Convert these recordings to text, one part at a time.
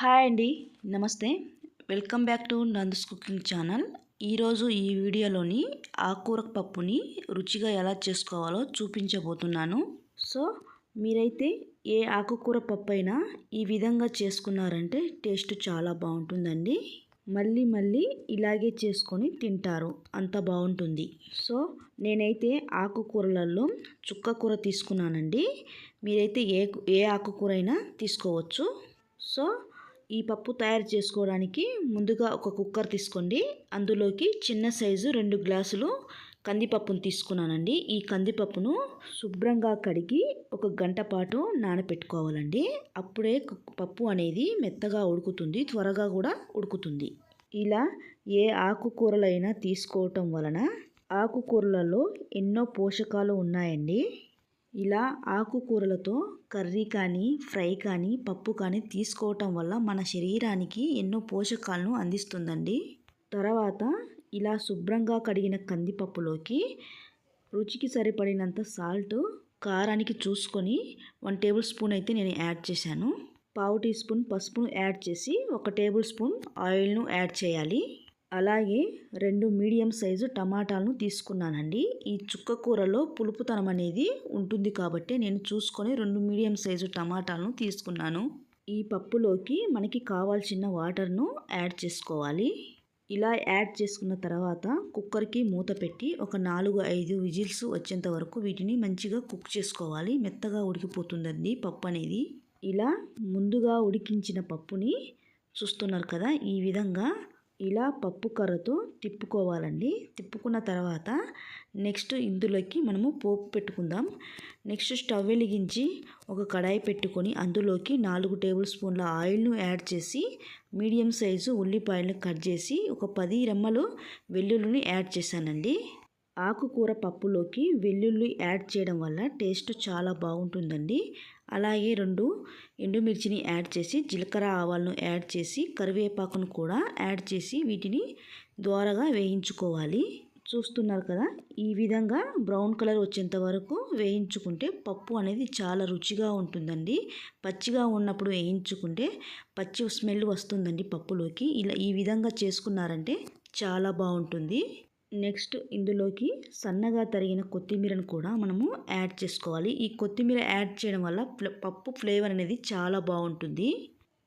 Hi అండి నమస్తే. Welcome back to Nandu's cooking channel ఈరోజు ఈ వీడియోలోని ఆకుకూర పప్పుని రుచిగా ఎలా చేసుకోవాలో చూపించబోతున్నాను. సో మీరైతే ఏ ఆకుకూర పప్పు అయినా ఈ విధంగా చేసుకున్నారంటే టేస్ట్ చాలా బాగుంటుందండి. మళ్ళీ మళ్ళీ ఇలాగే చేసుకొని తింటారు అంత బాగుంటుంది. సో నేనైతే ఆకుకూరలలో చుక్క కూర తీసుకున్నానండి. మీరైతే ఏ ఏ ఆకుకూర అయినా తీసుకోవచ్చు. సో ఈ పప్పు తయారు చేసుకోవడానికి ముందుగా ఒక కుక్కర్ తీసుకోండి. అందులోకి చిన్న సైజు రెండు గ్లాసులు కందిపప్పును తీసుకున్నానండి. ఈ కందిపప్పును శుభ్రంగా కడిగి ఒక గంట పాటు నానపెట్టుకోవాలండి. అప్పుడే పప్పు అనేది మెత్తగా ఉడుకుతుంది త్వరగా కూడా ఉడుకుతుంది. ఇలా ఏ ఆకుకూరలైనా తీసుకోవటం వలన ఆకుకూరలలో ఎన్నో పోషకాలు ఉన్నాయండి. ఇలా ఆకుకూరలతో కర్రీ కానీ ఫ్రై కానీ పప్పు కానీ తీసుకోవటం వల్ల మన శరీరానికి ఎన్నో పోషకాలను అందిస్తుందండి. తర్వాత ఇలా శుభ్రంగా కడిగిన కందిపప్పులోకి రుచికి సరిపడినంత సాల్ట్ కారానికి చూసుకొని వన్ టేబుల్ స్పూన్ అయితే నేను యాడ్ చేశాను. పావు టీ స్పూన్ పసుపును యాడ్ చేసి ఒక టేబుల్ స్పూన్ ఆయిల్ను యాడ్ చేయాలి. అలాగే రెండు మీడియం సైజు టమాటాలను తీసుకున్నానండి. ఈ చుక్క కూరలో పులుపుతనం అనేది ఉంటుంది కాబట్టి నేను చూసుకొని రెండు మీడియం సైజు టమాటాలను తీసుకున్నాను. ఈ పప్పులోకి మనకి కావాల్సిన వాటర్ను యాడ్ చేసుకోవాలి. ఇలా యాడ్ చేసుకున్న తర్వాత కుక్కర్కి మూత పెట్టి ఒక నాలుగు ఐదు విజిల్స్ వచ్చేంత వరకు వీటిని మంచిగా కుక్ చేసుకోవాలి. మెత్తగా ఉడికిపోతుందండి పప్పు అనేది. ఇలా ముందుగా ఉడికించిన పప్పుని చూస్తున్నారు కదా ఈ విధంగా ఇలా పప్పు కర్రతో తిప్పుకోవాలండి. తిప్పుకున్న తర్వాత నెక్స్ట్ ఇందులోకి మనము పోపు పెట్టుకుందాం. నెక్స్ట్ స్టవ్ వెలిగించి ఒక కడాయి పెట్టుకొని అందులోకి నాలుగు టేబుల్ స్పూన్ల ఆయిల్ను యాడ్ చేసి మీడియం సైజు ఉల్లిపాయలను కట్ చేసి ఒక పది రెమ్మలు వెల్లుల్లిని యాడ్ చేశానండి. ఆకుకూర పప్పులోకి వెల్లుల్లి యాడ్ చేయడం వల్ల టేస్ట్ చాలా బాగుంటుందండి. అలాగే రెండు ఎండుమిర్చిని యాడ్ చేసి జీలకర్ర ఆవాలను యాడ్ చేసి కరివేపాకును కూడా యాడ్ చేసి వీటిని ద్వారగా వేయించుకోవాలి. చూస్తున్నారు కదా ఈ విధంగా బ్రౌన్ కలర్ వచ్చేంత వరకు వేయించుకుంటే పప్పు అనేది చాలా రుచిగా ఉంటుందండి. పచ్చిగా ఉన్నప్పుడు వేయించుకుంటే పచ్చి స్మెల్ వస్తుందండి పప్పులోకి. ఇలా ఈ విధంగా చేసుకున్నారంటే చాలా బాగుంటుంది. నెక్స్ట్ ఇందులోకి సన్నగా తరిగిన కొత్తిమీరను కూడా మనము యాడ్ చేసుకోవాలి. ఈ కొత్తిమీర యాడ్ చేయడం వల్ల పప్పు ఫ్లేవర్ అనేది చాలా బాగుంటుంది.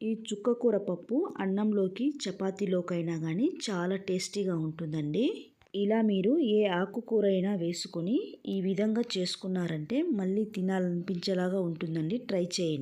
ఈ చుక్కకూర పప్పు అన్నంలోకి చపాతీలోకైనా కానీ చాలా టేస్టీగా ఉంటుందండి. ఇలా మీరు ఏ ఆకుకూర అయినా వేసుకొని ఈ విధంగా చేసుకున్నారంటే మళ్ళీ తినాలనిపించేలాగా ఉంటుందండి. ట్రై చేయండి.